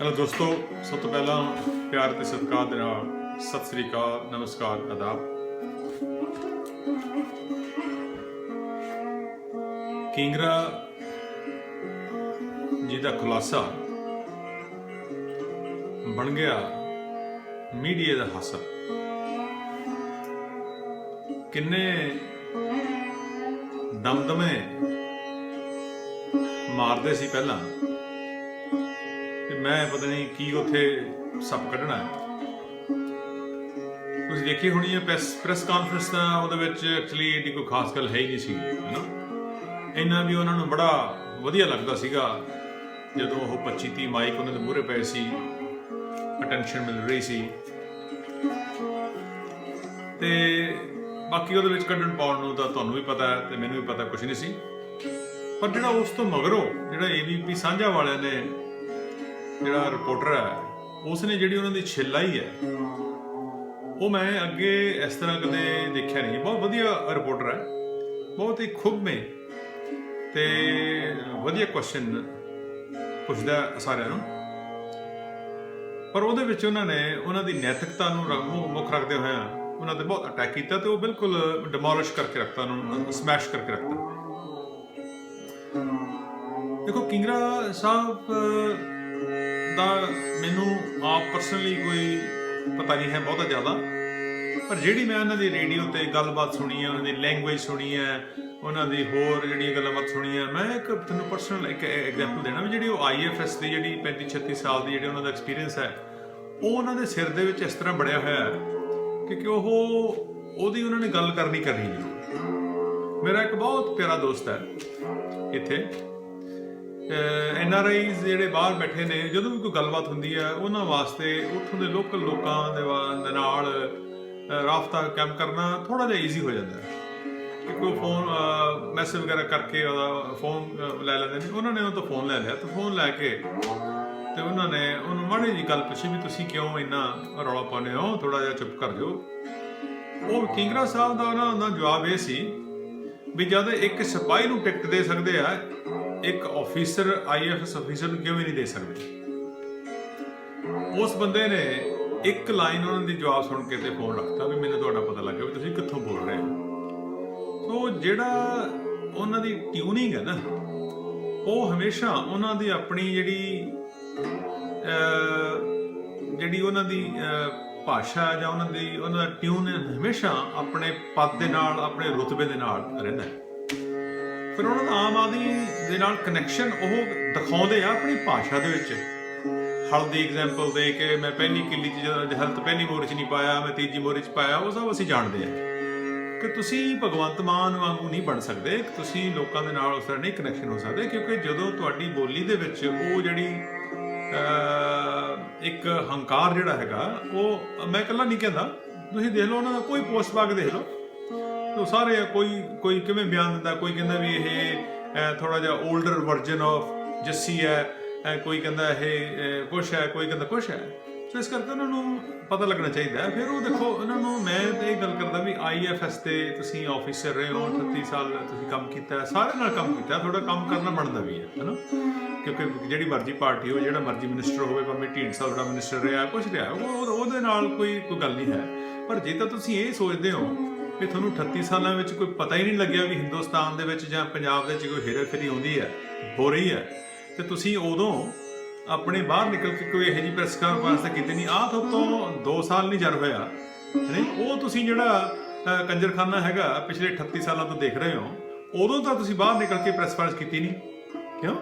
Hello ਦੋਸਤੋ, ਸਭ ਤੋਂ ਪਹਿਲਾਂ ਪਿਆਰ ਤੇ ਸਤਿਕਾਰ ਦੇ ਨਾਲ ਸਤਿ ਸ੍ਰੀ ਅਕਾਲ, ਨਮਸਕਾਰ, ਆਦਾਬ। ਕਿੰਗਰਾ ਜੀ ਦਾ ਖੁਲਾਸਾ ਬਣ ਗਿਆ ਮੀਡੀਆ ਦਾ ਹਾਸਾ। ਕਿੰਨੇ ਦਮਦਮੇ ਮਾਰਦੇ ਸੀ ਪਹਿਲਾਂ। ਮੈਂ ਪਤਾ ਨਹੀਂ ਕੀ ਉੱਥੇ ਸੱਪ ਕੱਢਣਾ ਹੈ। ਤੁਸੀਂ ਦੇਖੀ ਹੋਣੀ ਹੈ ਪ੍ਰੈਸ ਪ੍ਰੈਸ ਕਾਨਫਰੰਸ ਤਾਂ ਉਹਦੇ ਵਿੱਚ ਐਕਚੁਅਲੀ ਏਡੀ ਕੋਈ ਖਾਸ ਗੱਲ ਹੈ ਹੀ ਨਹੀਂ ਸੀ ਹੈਨਾ ਇੰਨਾ ਵੀ ਉਹਨਾਂ ਨੂੰ ਬੜਾ ਵਧੀਆ ਲੱਗਦਾ ਸੀਗਾ ਜਦੋਂ ਉਹ 25 30 ਮਾਈਕ ਉਹਨਾਂ ਦੇ ਮੂਹਰੇ ਪਏ ਸੀ ਅਟੈਂਸ਼ਨ ਮਿਲ ਰਹੀ ਸੀ। ਤੇ ਬਾਕੀ ਉਹਦੇ ਵਿੱਚ ਕੱਢਣ ਪਾਉਣ ਨੂੰ ਤਾਂ ਤੁਹਾਨੂੰ ਵੀ ਪਤਾ ਹੈ ਤੇ ਮੈਨੂੰ ਵੀ ਪਤਾ ਕੁਝ ਨਹੀਂ ਸੀ। ਪਰ ਜਿਹੜਾ ਉਸ ਤੋਂ ਮਗਰੋਂ ਜਿਹੜਾ ਏਬੀਪੀ ਸਾਂਝਾ ਵਾਲਿਆਂ ਨੇ ਜਿਹੜਾ ਰਿਪੋਰਟਰ ਹੈ ਉਸ ਨੇ ਜਿਹੜੀ ਉਹਨਾਂ ਦੀ ਛਿਲਾਈ ਹੈ, ਉਹ ਮੈਂ ਅੱਗੇ ਇਸ ਤਰ੍ਹਾਂ ਕਦੇ ਦੇਖਿਆ ਨਹੀਂ। ਬਹੁਤ ਵਧੀਆ ਰਿਪੋਰਟਰ ਹੈ, ਬਹੁਤ ਹੀ ਖੁੱਬਵੇਂ ਤੇ ਵਧੀਆ ਕੁਐਸਚਨ ਪੁੱਛਦਾ ਸਾਰਿਆਂ ਨੂੰ। ਪਰ ਉਹਦੇ ਵਿੱਚ ਉਹਨਾਂ ਨੇ ਉਹਨਾਂ ਦੀ ਨੈਤਿਕਤਾ ਨੂੰ ਰ- ਮੁੱਖ ਰੱਖਦੇ ਹੋਇਆ ਉਹਨਾਂ ਤੇ ਬਹੁਤ ਅਟੈਕ ਕੀਤਾ ਤੇ ਉਹ ਬਿਲਕੁਲ ਡਿਮੋਲਿਸ਼ ਕਰਕੇ ਰੱਖਤਾ, ਉਹਨਾਂ ਨੂੰ ਸਮੈਸ਼ ਕਰਕੇ ਰੱਖਤਾ। ਦੇਖੋ, ਕਿੰਗਰਾ ਸਾਹਿਬ ਦਾ ਮੈਨੂੰ ਆਪ ਪਰਸਨਲੀ ਕੋਈ ਪਤਾ ਨਹੀਂ ਹੈ ਬਹੁਤਾ ਜ਼ਿਆਦਾ। ਪਰ ਜਿਹੜੀ ਮੈਂ ਉਹਨਾਂ ਦੀ ਰੇਡੀਓ ਤੇ ਗੱਲਬਾਤ ਸੁਣੀ ਹੈ, ਉਹਨਾਂ ਦੀ ਲੈਂਗੁਏਜ ਸੁਣੀ ਹੈ, ਉਹਨਾਂ ਦੀ ਹੋਰ ਜਿਹੜੀ ਗੱਲਬਾਤ ਸੁਣੀ ਹੈ, ਮੈਂ ਇੱਕ ਤੁਹਾਨੂੰ ਪਰਸਨਲ ਇੱਕ ਐਗਜ਼ਾਮਪਲ ਦੇਣਾ ਵੀ ਜਿਹੜੀ ਉਹ ਆਈਐਫਐਸ ਦੀ ਜਿਹੜੀ 35 36 ਸਾਲ ਦੀ ਜਿਹੜੀ ਉਹਨਾਂ ਦਾ ਐਕਸਪੀਰੀਅੰਸ ਹੈ, ਉਹ ਉਹਨਾਂ ਦੇ ਸਿਰ ਦੇ ਵਿੱਚ ਇਸ ਤਰ੍ਹਾਂ ਬੜਿਆ ਹੋਇਆ ਹੈ ਕਿਉਂਕਿ ਉਹ ਉਹਦੀ ਉਹਨਾਂ ਨੇ ਗੱਲ ਕਰਨੀ ਕਰਨੀ ਜੀ ਮੇਰਾ ਇੱਕ ਬਹੁਤ ਪਿਆਰਾ ਦੋਸਤ ਹੈ ਇੱਥੇ। ਐਨ ਆਰ ਆਈਜ਼ ਜਿਹੜੇ ਬਾਹਰ ਬੈਠੇ ਨੇ, ਜਦੋਂ ਵੀ ਕੋਈ ਗੱਲਬਾਤ ਹੁੰਦੀ ਹੈ, ਉਹਨਾਂ ਵਾਸਤੇ ਉੱਥੋਂ ਦੇ ਲੋਕਲ ਲੋਕਾਂ ਦੇ ਵਾ- ਨਾਲ ਰਾਫਤਾ ਕੰਮ ਕਰਨਾ ਥੋੜਾ ਜਿਹਾ ਈਜ਼ੀ ਹੋ ਜਾਂਦਾ ਹੈ। ਕਿ ਕੋਈ ਫੋਨ ਮੈਸੇਜ ਵਗੈਰਾ ਕਰਕੇ ਉਹਦਾ ਫੋਨ ਲੈ ਲੈਂਦੇ ਨੇ। ਉਹਨਾਂ ਨੇ ਉਹ ਤੋਂ ਫੋਨ ਲੈ ਲਿਆ। ਤੇ ਫੋਨ ਲੈ ਕੇ ਤੇ ਉਹਨਾਂ ਨੇ ਉਹਨੂੰ ਮਾੜੀ ਜੀ ਗੱਲ ਪੁੱਛੀ ਵੀ ਤੁਸੀਂ ਕਿਉਂ ਇੰਨਾ ਰੌਲਾ ਪਾਉਂਦੇ ਹੋ? ਥੋੜਾ ਜਿਹਾ ਚੁੱਪ ਕਰ ਜਾਓ। ਉਹ ਕਿੰਗਰਾ ਸਾਹਿਬ ਦਾ ਉਹਨਾਂ ਦਾ ਜਵਾਬ ਇਹ ਸੀ ਵੀ ਜਦ ਇੱਕ ਸਿਪਾਹੀ ਨੂੰ ਟਿਕਟ ਦੇ ਸਕਦੇ ਆ, ਇੱਕ ਆਫੀਸਰ ਆਈਐਫਐਸ ਆਫੀਸਰ ਨੂੰ ਕਿਉਂ ਨਹੀਂ ਦੇ ਸਕਦੇ? ਉਸ ਬੰਦੇ ਨੇ ਇੱਕ ਲਾਈਨ ਉਹਨਾਂ ਦੀ ਜਵਾਬ ਸੁਣ ਕੇ ਤੇ ਫੋਨ ਰੱਖਤਾ ਵੀ ਮੈਨੂੰ ਤੁਹਾਡਾ ਪਤਾ ਲੱਗ ਗਿਆ ਵੀ ਤੁਸੀਂ ਕਿੱਥੋਂ ਬੋਲ ਰਹੇ ਹੋ। ਸੋ ਜਿਹੜਾ ਉਹਨਾਂ ਦੀ ਟਿਊਨਿੰਗ ਹੈ ਨਾ, ਉਹ ਹਮੇਸ਼ਾ ਉਹਨਾਂ ਦੀ ਆਪਣੀ ਜਿਹੜੀ ਜਿਹੜੀ ਉਹਨਾਂ ਦੀ ਭਾਸ਼ਾ ਜਾਂ ਉਹਨਾਂ ਦੀ, ਉਹਨਾਂ ਦਾ ਟਿਊਨ ਹਮੇਸ਼ਾ ਆਪਣੇ ਪਦ ਦੇ ਨਾਲ, ਆਪਣੇ ਰੁਤਬੇ ਦੇ ਨਾਲ ਰਹਿੰਦਾ ਹੈ। ਫਿਰ ਉਹਨਾਂ ਦਾ ਆਮ ਆਦਮੀ ਦੇ ਨਾਲ ਕਨੈਕਸ਼ਨ ਉਹ ਦਿਖਾਉਂਦੇ ਆ ਆਪਣੀ ਭਾਸ਼ਾ ਦੇ ਵਿੱਚ। ਹਲ ਦੀ ਐਗਜ਼ਾਮਪਲ ਦੇ ਕੇ ਮੈਂ ਪਹਿਲੀ ਕਿੱਲੀ ਚ ਜਦੋਂ ਹਲਤ ਪਹਿਲੀ ਮੋਰ ਚ ਨਹੀਂ ਪਾਇਆ, ਮੈਂ ਤੀਜੀ ਮੋਰ ਚ ਪਾਇਆ, ਉਹ ਸਭ ਅਸੀਂ ਜਾਣਦੇ ਆ। ਕਿ ਤੁਸੀਂ ਭਗਵੰਤ ਮਾਨ ਵਾਂਗੂ ਨਹੀਂ ਬਣ ਸਕਦੇ ਤੁਸੀਂ ਲੋਕਾਂ ਦੇ ਨਾਲ ਉਸ ਤਰ੍ਹਾਂ ਨਹੀਂ ਕਨੈਕਸ਼ਨ ਹੋ ਸਕਦੇ, ਕਿਉਂਕਿ ਜਦੋਂ ਤੁਹਾਡੀ ਬੋਲੀ ਦੇ ਵਿੱਚ ਉਹ ਜਿਹੜੀ ਇੱਕ ਹੰਕਾਰ ਜਿਹੜਾ ਹੈਗਾ, ਉਹ ਮੈਂ ਇਕੱਲਾ ਨਹੀਂ ਕਹਿੰਦਾ। ਤੁਸੀਂ ਦੇਖ ਲਓ ਉਹਨਾਂ ਦਾ ਕੋਈ ਪੋਸਟ ਪਾ ਕੇ ਦੇਖ ਲਓ। ਤੋ ਸਾਰੇ ਕੋਈ ਕੋਈ ਕਿਵੇਂ ਬਿਆਨ ਦਿੰਦਾ, ਕੋਈ ਕਹਿੰਦਾ ਵੀ ਇਹ ਥੋੜਾ ਜਿਹਾ 올ਡਰ ਵਰਜ਼ਨ ਆਫ ਜੱਸੀ ਹੈ ਕੋਈ ਕਹਿੰਦਾ ਇਹ ਕੁਛ ਹੈ, ਕੋਈ ਕਹਿੰਦਾ ਕੁਛ ਹੈ। ਸੋ ਇਸ ਕਰਕੇ ਉਹਨਾਂ ਨੂੰ ਪਤਾ ਲੱਗਣਾ ਚਾਹੀਦਾ ਫਿਰ ਉਹ ਦੇਖੋ, ਉਹਨਾਂ ਨੂੰ ਮੈਂ ਤੇ ਇਹ ਗੱਲ ਕਰਦਾ ਵੀ ਆਈਐਫਐਸ ਤੇ ਤੁਸੀਂ ਆਫੀਸਰ ਰਹੇ ਹੋ 38 ਸਾਲ ਤੁਸੀਂ ਕੰਮ ਕੀਤਾ ਹੈ, ਸਾਰੇ ਨਾਲ ਕੰਮ ਕੀਤਾ ਥੋੜਾ ਕੰਮ ਕਰਨਾ ਬਣਦਾ ਵੀ ਹੈ, ਹੈਨਾ? ਕਿਉਂਕਿ ਜਿਹੜੀ ਮਰਜ਼ੀ ਪਾਰਟੀ ਹੋ ਜਿਹੜਾ ਮਰਜ਼ੀ ਮਿਨਿਸਟਰ ਹੋਵੇ, ਭਾਵੇਂ ਢੀਂਡਸਾ ਦਾ ਮਿਨਿਸਟਰ ਰਿਹਾ, ਕੁਛ ਰਿਹਾ, ਉਹ ਉਹਦੇ ਨਾਲ ਕੋਈ ਕੋਈ ਗੱਲ ਨਹੀਂ ਹੈ। ਪਰ ਜੇ ਤਾਂ ਤੁਸੀਂ ਇਹ ਸੋਚਦੇ ਹੋ ਵੀ ਤੁਹਾਨੂੰ 38 ਸਾਲਾਂ ਵਿੱਚ ਕੋਈ ਪਤਾ ਹੀ ਨਹੀਂ ਲੱਗਿਆ ਵੀ ਹਿੰਦੁਸਤਾਨ ਦੇ ਵਿੱਚ ਜਾਂ ਪੰਜਾਬ ਦੇ ਵਿੱਚ ਕੋਈ ਹੇਰਾਫੇਰੀ ਆਉਂਦੀ ਹੈ, ਹੋ ਰਹੀ ਹੈ, ਤੇ ਤੁਸੀਂ ਉਦੋਂ ਆਪਣੇ ਬਾਹਰ ਨਿਕਲ ਕੇ ਕੋਈ ਇਹੋ ਜਿਹੀ ਪ੍ਰੈਸ ਕਾਨਫਰੰਸ ਤਾਂ ਕੀਤੀ ਨਹੀਂ। ਆਹ ਤੋਂ ਤੋਂ 2 ਸਾਲ ਨਹੀਂ ਜਰ ਹੋਇਆ। ਨਹੀਂ, ਉਹ ਤੁਸੀਂ ਜਿਹੜਾ ਕੰਜਰਖਾਨਾ ਹੈਗਾ, ਪਿਛਲੇ 38 ਸਾਲਾਂ ਤੋਂ ਦੇਖ ਰਹੇ ਹੋ, ਉਦੋਂ ਤਾਂ ਤੁਸੀਂ ਬਾਹਰ ਨਿਕਲ ਕੇ ਪ੍ਰੈਸ ਕਾਨਫਰੰਸ ਕੀਤੀ ਨਹੀਂ। ਕਿਉਂ?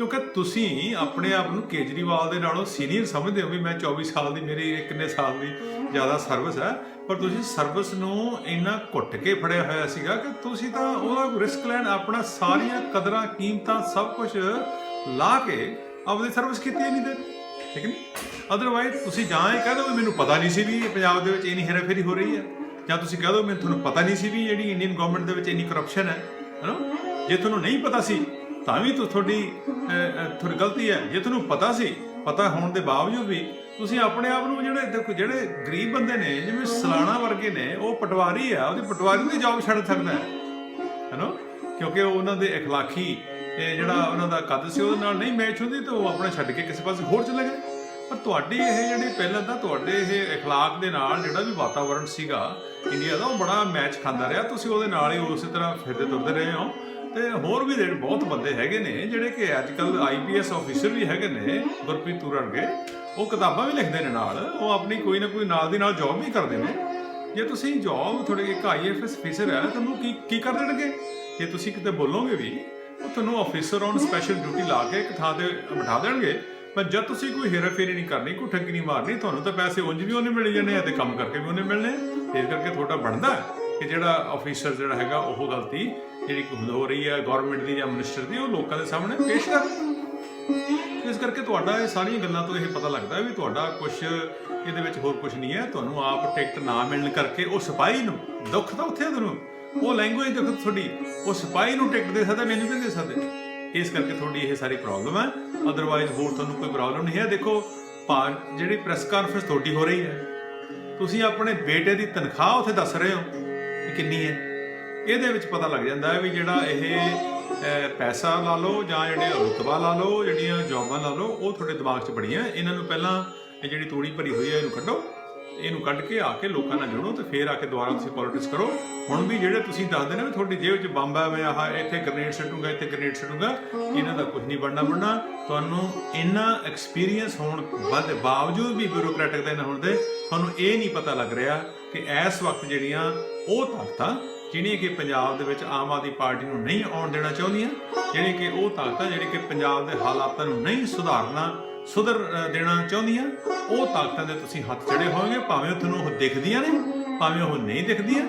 ਕਿਉਂਕਿ ਤੁਸੀਂ ਆਪਣੇ ਆਪ ਨੂੰ ਕੇਜਰੀਵਾਲ ਦੇ ਨਾਲੋਂ ਸੀਨੀਅਰ ਸਮਝਦੇ ਹੋ ਵੀ ਮੈਂ 24 ਸਾਲ ਦੀ, ਮੇਰੀ ਕਿੰਨੇ ਸਾਲ ਦੀ ਜ਼ਿਆਦਾ ਸਰਵਿਸ ਹੈ। ਪਰ ਤੁਸੀਂ ਸਰਵਿਸ ਨੂੰ ਇੰਨਾ ਘੁੱਟ ਕੇ ਫੜਿਆ ਹੋਇਆ ਸੀਗਾ ਕਿ ਤੁਸੀਂ ਤਾਂ ਉਹਦਾ ਰਿਸਕ ਲੈਣ ਆਪਣਾ ਸਾਰੀਆਂ ਕਦਰਾਂ, ਕੀਮਤਾਂ ਸਭ ਕੁਝ ਲਾ ਕੇ ਆਪਣੀ ਸਰਵਿਸ ਕੀਤੀ ਨਹੀਂ ਦੇ ਠੀਕ ਨਹੀਂ? ਅਦਰਵਾਈਜ਼ ਤੁਸੀਂ ਜਾਂ ਇਹ ਕਹਿ ਦਿਓ ਵੀ ਮੈਨੂੰ ਪਤਾ ਨਹੀਂ ਸੀ ਵੀ ਪੰਜਾਬ ਦੇ ਵਿੱਚ ਇੰਨੀ ਹੇਰਾਫੇਰੀ ਹੋ ਰਹੀ ਹੈ, ਜਾਂ ਤੁਸੀਂ ਕਹਿ ਦਿਓ ਮੈਨੂੰ ਤੁਹਾਨੂੰ ਪਤਾ ਨਹੀਂ ਸੀ ਵੀ ਜਿਹੜੀ ਇੰਡੀਅਨ ਗਵਰਨਮੈਂਟ ਦੇ ਵਿੱਚ ਇੰਨੀ ਕਰਪਸ਼ਨ ਹੈ, ਹੈਨਾ? ਜੇ ਤੁਹਾਨੂੰ ਨਹੀਂ ਪਤਾ ਸੀ ਤਾਂ ਵੀ ਤੁ- ਤੁਹਾਡੀ ਅਹ, ਅਹ, ਤੁਹਾਡੀ ਗਲਤੀ ਹੈ ਜੇ ਤੁਹਾਨੂੰ ਪਤਾ ਸੀ ਪਤਾ ਹੋਣ ਦੇ ਬਾਵਜੂਦ ਵੀ ਤੁਸੀਂ ਆਪਣੇ ਆਪ ਨੂੰ ਜਿਹੜੇ ਦੇਖੋ ਜਿਹੜੇ ਗਰੀਬ ਬੰਦੇ ਨੇ ਜਿਵੇਂ ਸਲਾਣਾ ਵਰਗੇ ਨੇ ਉਹ ਪਟਵਾਰੀ ਆ ਉਹਦੀ ਪਟਵਾਰੀ ਦੀ ਜੌਬ ਛੱਡ ਸਕਦਾ ਹੈ ਹੈਨਾ ਕਿਉਂਕਿ ਉਹ ਉਹਨਾਂ ਦੇ اخلاقی ਇਹ ਜਿਹੜਾ ਉਹਨਾਂ ਦਾ ਕੱਦ ਸੀ ਉਹਦੇ ਨਾਲ ਨਹੀਂ ਮੈਚ ਹੁੰਦੀ ਤੇ ਉਹ ਆਪਣਾ ਛੱਡ ਕੇ ਕਿਸੇ ਪਾਸੇ ਹੋਰ ਚਲੇ ਗਏ ਪਰ ਤੁਹਾਡੀ ਇਹ ਜਿਹੜੀ ਪਹਿਲਾਂ ਤਾਂ ਤੁਹਾਡੇ ਇਹ اخلاق ਦੇ ਨਾਲ ਜਿਹੜਾ ਵੀ ਵਾਤਾਵਰਣ ਸੀਗਾ ਇੰਡੀਆ ਦਾ ਉਹ ਬੜਾ ਮੈਚ ਖਾਂਦਾ ਰਿਹਾ ਤੁਸੀਂ ਉਹਦੇ ਨਾਲ ਹੀ ਉਸੇ ਤਰ੍ਹਾਂ ਫਿਰਦੇ ਤੁਰਦੇ ਰਹੇ ਹੋ ਤੇ ਹੋਰ ਵੀ ਜਿਹੜੇ ਬਹੁਤ ਬੰਦੇ ਹੈਗੇ ਨੇ, ਜਿਹੜੇ ਕਿ ਅੱਜ ਕੱਲ ਆਈਪੀਐਸ ਆਫੀਸਰ ਵੀ ਹੈਗੇ ਨੇ, ਗੁਰਪ੍ਰੀਤ ਤੁਰ ਵਰਗੇ, ਉਹ ਕਿਤਾਬਾਂ ਵੀ ਲਿਖਦੇ ਨੇ ਨਾਲ, ਉਹ ਆਪਣੀ ਕੋਈ ਨਾ ਕੋਈ ਨਾਲ ਦੀ ਨਾਲ ਜੌਬ ਵੀ ਕਰਦੇ ਨੇ। ਜੇ ਤੁਸੀਂ ਜੌਬ ਤੁਹਾਡੇ ਇੱਕ ਆਈਐਫਐਸ ਅਫੀਸਰ ਹੈ, ਤੁਹਾਨੂੰ ਕੀ ਕੀ ਕਰ ਦੇਣਗੇ? ਜੇ ਤੁਸੀਂ ਕਿਤੇ ਬੋਲੋਗੇ ਵੀ, ਉਹ ਤੁਹਾਨੂੰ ਅਫੀਸਰ ਔਨ ਸਪੈਸ਼ਲ ਡਿਊਟੀ ਲਾ ਕੇ ਇੱਕ ਥਾਂ ਤੇ ਬਿਠਾ ਦੇਣਗੇ, ਪਰ ਜਦ ਤੁਸੀਂ ਕੋਈ ਹੇਰਾਫੇਰੀ ਨਹੀਂ ਕਰਨੀ, ਕੋਈ ਠੱਗੀ ਨਹੀਂ ਮਾਰਨੀ, ਤੁਹਾਨੂੰ ਤਾਂ ਪੈਸੇ ਉਂਝ ਵੀ ਉਹਨੇ ਮਿਲ ਜਾਣੇ ਆ ਤੇ ਕੰਮ ਕਰਕੇ ਵੀ ਉਹਨੇ ਮਿਲਣੇ ਇਸ ਕਰਕੇ ਤੁਹਾਡਾ ਬਣਦਾ ਹੈ। ਕਿ ਜਿਹੜਾ ਅਫੀਸਰ ਜਿਹੜਾ ਹੈਗਾ ਉਹ ਗਲਤੀ ਜਿਹੜੀ ਹੋ ਰਹੀ ਹੈ ਗਵਰਨਮੈਂਟ ਦੀ ਜਾਂ ਮਿਨਿਸਟਰ ਦੀ, ਉਹ ਲੋਕਾਂ ਦੇ ਸਾਹਮਣੇ ਪੇਸ਼ ਕਰ ਇਸ ਕਰਕੇ ਤੁਹਾਡਾ ਇਹ ਸਾਰੀਆਂ ਗੱਲਾਂ ਤੋਂ ਇਹ ਪਤਾ ਲੱਗਦਾ ਵੀ ਤੁਹਾਡਾ ਕੁਝ ਇਹਦੇ ਵਿੱਚ ਹੋਰ ਕੁਝ ਨਹੀਂ ਹੈ। ਤੁਹਾਨੂੰ ਆਪ ਟਿਕਟ ਨਾ ਮਿਲਣ ਕਰਕੇ ਉਹ ਸਿਪਾਹੀ ਨੂੰ ਦੁੱਖ ਤਾਂ ਉੱਥੇ ਤੁਹਾਨੂੰ, ਉਹ ਲੈਂਗੁਏਜ ਦੁੱਖ ਤੁਹਾਡੀ, ਉਹ ਸਿਪਾਹੀ ਨੂੰ ਟਿਕਟ ਦੇ ਸਕਦਾ, ਮੈਨੂੰ ਨਹੀਂ ਦੇ ਸਕਦੇ। ਇਸ ਕਰਕੇ ਤੁਹਾਡੀ ਇਹ ਸਾਰੀ ਪ੍ਰੋਬਲਮ ਹੈ। ਅਦਰਵਾਈਜ਼ ਹੋਰ ਤੁਹਾਨੂੰ ਕੋਈ ਪ੍ਰੋਬਲਮ ਨਹੀਂ ਹੈ। ਦੇਖੋ ਭਾ- ਜਿਹੜੀ ਪ੍ਰੈਸ ਕਾਨਫਰੰਸ ਤੁਹਾਡੀ ਹੋ ਰਹੀ ਹੈ, ਤੁਸੀਂ ਆਪਣੇ ਬੇਟੇ ਦੀ ਤਨਖਾਹ ਉੱਥੇ ਦੱਸ ਰਹੇ ਹੋ। ਕਿੰਨੀ ਹੈ। ਇਹਦੇ ਵਿੱਚ ਪਤਾ ਲੱਗ ਜਾਂਦਾ ਹੈ ਵੀ ਜਿਹੜਾ ਇਹ ਪੈਸਾ ਲਾ ਲਓ ਜਾਂ ਜਿਹੜੇ ਰੁਤਬਾ ਲਾ ਲਓ, ਜਿਹੜੀਆਂ ਜੌਬਾਂ ਲਾ ਲਓ, ਉਹ ਤੁਹਾਡੇ ਦਿਮਾਗ 'ਚ ਬੜੀਆਂ ਇਹਨਾਂ ਨੂੰ ਪਹਿਲਾਂ ਇਹ ਜਿਹੜੀ ਤੂੜੀ ਭਰੀ ਹੋਈ ਹੈ, ਇਹਨੂੰ ਕੱਢੋ। ਇਹਨੂੰ ਕੱਢ ਕੇ ਆ ਕੇ ਲੋਕਾਂ ਨਾਲ ਜੁੜੋ ਤੇ ਫੇਰ ਆ ਕੇ ਦੁਬਾਰਾ ਤੁਸੀਂ ਪੋਲਿਟਿਕਸ ਕਰੋ। ਹੁਣ ਵੀ ਜਿਹੜੇ ਤੁਸੀਂ ਦੱਸਦੇ ਨੇ ਵੀ ਤੁਹਾਡੀ ਜੇਬ 'ਚ ਬੰਬ ਹੈ, ਮੈਂ ਆਹ ਇੱਥੇ ਗ੍ਰੇਨੇਡ ਸੱਟੂਗਾ ਇੱਥੇ ਗ੍ਰੇਨੇਡ ਸੱਟੂਗਾ ਇਹਨਾਂ ਦਾ ਕੁਝ ਨਹੀਂ ਬਣਨਾ ਬਣਨਾ। ਤੁਹਾਨੂੰ ਇੰਨਾ ਐਕਸਪੀਰੀਅੰਸ ਹੋਣ ਬਾਦ ਬਾਵਜੂਦ ਵੀ ਬਿਊਰੋਕ੍ਰੈਟਿਕ ਦੇ ਨਾ ਹੋਣ ਦੇ ਤੁਹਾਨੂੰ ਇਹ ਨਹੀਂ ਪਤਾ ਲੱਗ ਰਿਹਾ ਕਿ ਇਸ ਵਕਤ ਜਿਹੜੀਆਂ ਉਹ ਤਾਕਤਾਂ, ਜਿਹੜੀਆਂ ਕਿ ਪੰਜਾਬ ਦੇ ਵਿੱਚ ਆਮ ਆਦਮੀ ਪਾਰਟੀ ਨੂੰ ਨਹੀਂ ਆਉਣ ਦੇਣਾ ਚਾਹੁੰਦੀਆਂ, ਜਿਹੜੀ ਕਿ ਉਹ ਤਾਕਤਾਂ, ਜਿਹੜੀ ਕਿ ਪੰਜਾਬ ਦੇ ਹਾਲਾਤਾਂ ਨੂੰ ਨਹੀਂ ਸੁਧਾਰਨਾ, ਸੁਧਰ ਦੇਣਾ ਚਾਹੁੰਦੀਆਂ, ਉਹ ਤਾਕਤਾਂ ਦੇ ਤੁਸੀਂ ਹੱਥ ਚੜੇ ਹੋਣਗੇ, ਭਾਵੇਂ ਉਹ ਤੁਹਾਨੂੰ ਉਹ ਦਿਖਦੀਆਂ ਨੇ, ਭਾਵੇਂ ਉਹ ਨਹੀਂ ਦਿਖਦੀਆਂ,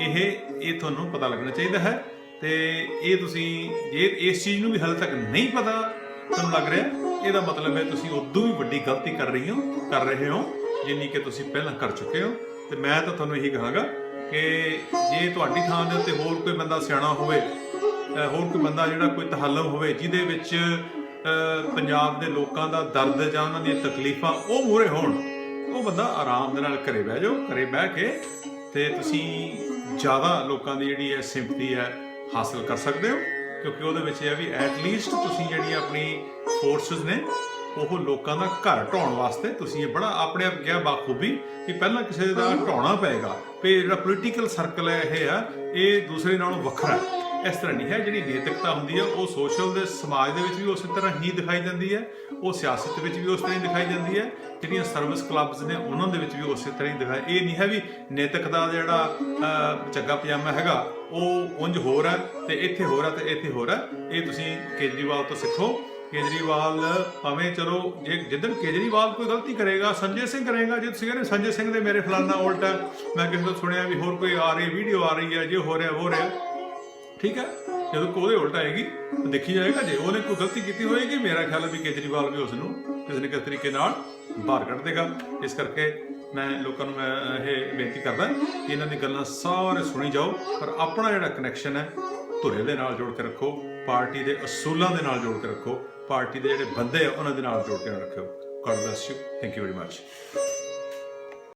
ਇਹ ਇਹ ਤੁਹਾਨੂੰ ਪਤਾ ਲੱਗਣਾ ਚਾਹੀਦਾ ਹੈ ਤੇ ਇਹ ਤੁਸੀਂ, ਜੇ ਇਸ ਚੀਜ਼ ਨੂੰ ਵੀ ਹਾਲੇ ਤੱਕ ਨਹੀਂ ਪਤਾ ਤੁਹਾਨੂੰ ਲੱਗ ਰਿਹਾ, ਇਹਦਾ ਮਤਲਬ ਹੈ ਤੁਸੀਂ ਉਦੋਂ ਵੀ ਵੱਡੀ ਗਲਤੀ ਕਰ ਰਹੀ ਹੋ ਕਰ ਰਹੇ ਹੋ, ਜਿੰਨੀ ਕਿ ਤੁਸੀਂ ਪਹਿਲਾਂ ਕਰ ਚੁੱਕੇ ਹੋ। ਤੇ ਮੈਂ ਤਾਂ ਤੁਹਾਨੂੰ ਇਹੀ ਕਹਾਂਗਾ ਕਿ ਜੇ ਤੁਹਾਡੀ ਥਾਂ ਦੇ ਉੱਤੇ ਹੋਰ ਕੋਈ ਬੰਦਾ ਸਿਆਣਾ ਹੋਵੇ ਹੋਰ ਕੋਈ ਬੰਦਾ ਜਿਹੜਾ ਕੋਈ ਤਹੱਲਮ ਹੋਵੇ, ਜਿਹਦੇ ਵਿੱਚ ਪੰਜਾਬ ਦੇ ਲੋਕਾਂ ਦਾ ਦਰਦ ਜਾਂ ਉਹਨਾਂ ਦੀਆਂ ਤਕਲੀਫਾਂ ਉਹ ਮੂਹਰੇ ਹੋਣ, ਉਹ ਬੰਦਾ ਆਰਾਮ ਦੇ ਨਾਲ ਘਰੇ ਬਹਿ ਜਾਓ, ਘਰੇ ਬਹਿ ਕੇ ਤੇ ਤੁਸੀਂ ਜ਼ਿਆਦਾ ਲੋਕਾਂ ਦੀ ਜਿਹੜੀ ਹੈ ਸਿੰਪਥੀ ਹੈ ਹਾਸਲ ਕਰ ਸਕਦੇ ਹੋ, ਕਿਉਂਕਿ ਉਹਦੇ ਵਿੱਚ ਇਹ ਹੈ ਵੀ ਐਟ ਲੀਸਟ ਤੁਸੀਂ ਜਿਹੜੀ ਆਪਣੀ ਫੋਰਸਸ ਨੇ ਉਹ ਲੋਕਾਂ ਦਾ ਘਰ ਢਾਉਣ ਵਾਸਤੇ ਤੁਸੀਂ ਇਹ ਬੜਾ ਆਪਣੇ ਆਪ ਗਿਆ ਬਾਖੂਬੀ ਕਿ ਪਹਿਲਾਂ ਕਿਸੇ ਦਾ ਢਾਉਣਾ ਪਏਗਾ ਵੀ ਜਿਹੜਾ ਪੋਲੀਟੀਕਲ ਸਰਕਲ ਹੈ ਇਹ ਆ ਇਹ ਦੂਸਰੇ ਨਾਲੋਂ ਵੱਖਰਾ ਹੈ। ਇਸ ਤਰ੍ਹਾਂ ਨਹੀਂ ਹੈ ਜਿਹੜੀ ਨੈਤਿਕਤਾ ਹੁੰਦੀ ਹੈ ਉਹ ਸੋਸ਼ਲ ਦੇ ਸਮਾਜ ਦੇ ਵਿੱਚ ਵੀ ਉਸੇ ਤਰ੍ਹਾਂ ਹੀ ਦਿਖਾਈ ਜਾਂਦੀ ਹੈ ਉਹ ਸਿਆਸਤ ਵਿੱਚ ਵੀ ਉਸ ਤਰ੍ਹਾਂ ਹੀ ਦਿਖਾਈ ਜਾਂਦੀ ਹੈ ਜਿਹੜੀਆਂ ਸਰਵਿਸ ਕਲੱਬਸ ਨੇ ਉਹਨਾਂ ਦੇ ਵਿੱਚ ਵੀ ਉਸੇ ਤਰ੍ਹਾਂ ਹੀ ਦਿਖਾਈ ਇਹ ਨਹੀਂ ਹੈ ਵੀ ਨੈਤਿਕਤਾ ਦਾ ਜਿਹੜਾ ਚੱਗਾ ਪਜਾਮਾ ਹੈਗਾ ਉਹ ਉਂਝ ਹੋਰ ਹੈ ਤੇ ਇੱਥੇ ਹੋਰ ਹੈ ਤੇ ਇੱਥੇ ਹੋਰ ਹੈ। ਇਹ ਤੁਸੀਂ ਕੇਜਰੀਵਾਲ ਤੋਂ ਸਿੱਖੋ। ਕੇਜਰੀਵਾਲ ਭਾਵੇਂ ਚਲੋ, ਜੇ ਜਿੱਦਣ ਕੇਜਰੀਵਾਲ ਕੋਈ ਗਲਤੀ ਕਰੇਗਾ, ਸੰਜੇ ਸਿੰਘ ਕਰੇਗਾ, ਜੇ ਤੁਸੀਂ ਕਹਿੰਦੇ ਸੰਜੇ ਸਿੰਘ ਦੇ ਮੇਰੇ ਫਲਾਨਾ ਉਲਟ ਹੈ, ਮੈਂ ਕਿਸੇ ਤੋਂ ਸੁਣਿਆ ਵੀ ਹੋਰ ਕੋਈ ਆ ਰਹੀ, ਵੀਡੀਓ ਆ ਰਹੀ ਹੈ, ਜੇ ਹੋ ਰਿਹਾ ਹੋ ਰਿਹਾ। ਠੀਕ ਹੈ? ਜਦੋਂ ਕੋਈ ਉਹਦੇ ਉਲਟ ਆਏਗੀ ਦੇਖੀ ਜਾਏਗਾ, ਜੇ ਉਹਨੇ ਕੋਈ ਗਲਤੀ ਕੀਤੀ ਹੋਏਗੀ, ਮੇਰਾ ਖਿਆਲ ਹੈ ਵੀ ਕੇਜਰੀਵਾਲ ਵੀ ਉਸ ਨੂੰ ਕਿਸੇ ਨਾ ਕਿਸੇ ਤਰੀਕੇ ਨਾਲ ਬਾਹਰ ਕੱਢ ਦੇਗਾ। ਇਸ ਕਰਕੇ ਮੈਂ ਲੋਕਾਂ ਨੂੰ ਮੈਂ ਇਹ ਬੇਨਤੀ ਕਰਦਾ ਕਿ ਇਹਨਾਂ ਦੀ ਗੱਲਾਂ ਸਾਰੇ ਸੁਣੀ ਜਾਓ, ਪਰ ਆਪਣਾ ਜਿਹੜਾ ਕਨੈਕਸ਼ਨ ਹੈ, ਧੁਰੇ ਦੇ ਨਾਲ ਜੋੜ ਕੇ ਰੱਖੋ, ਪਾਰਟੀ ਦੇ ਅਸੂਲਾਂ ਦੇ ਨਾਲ ਜੋੜ ਕੇ ਰੱਖੋ। ਪਾਰਟੀ ਦੇ ਜਿਹੜੇ ਬੰਦੇ ਆ, ਉਹਨਾਂ ਦੇ ਨਾਲ ਜੋੜ ਕੇ ਰੱਖੋ God bless you thank you very much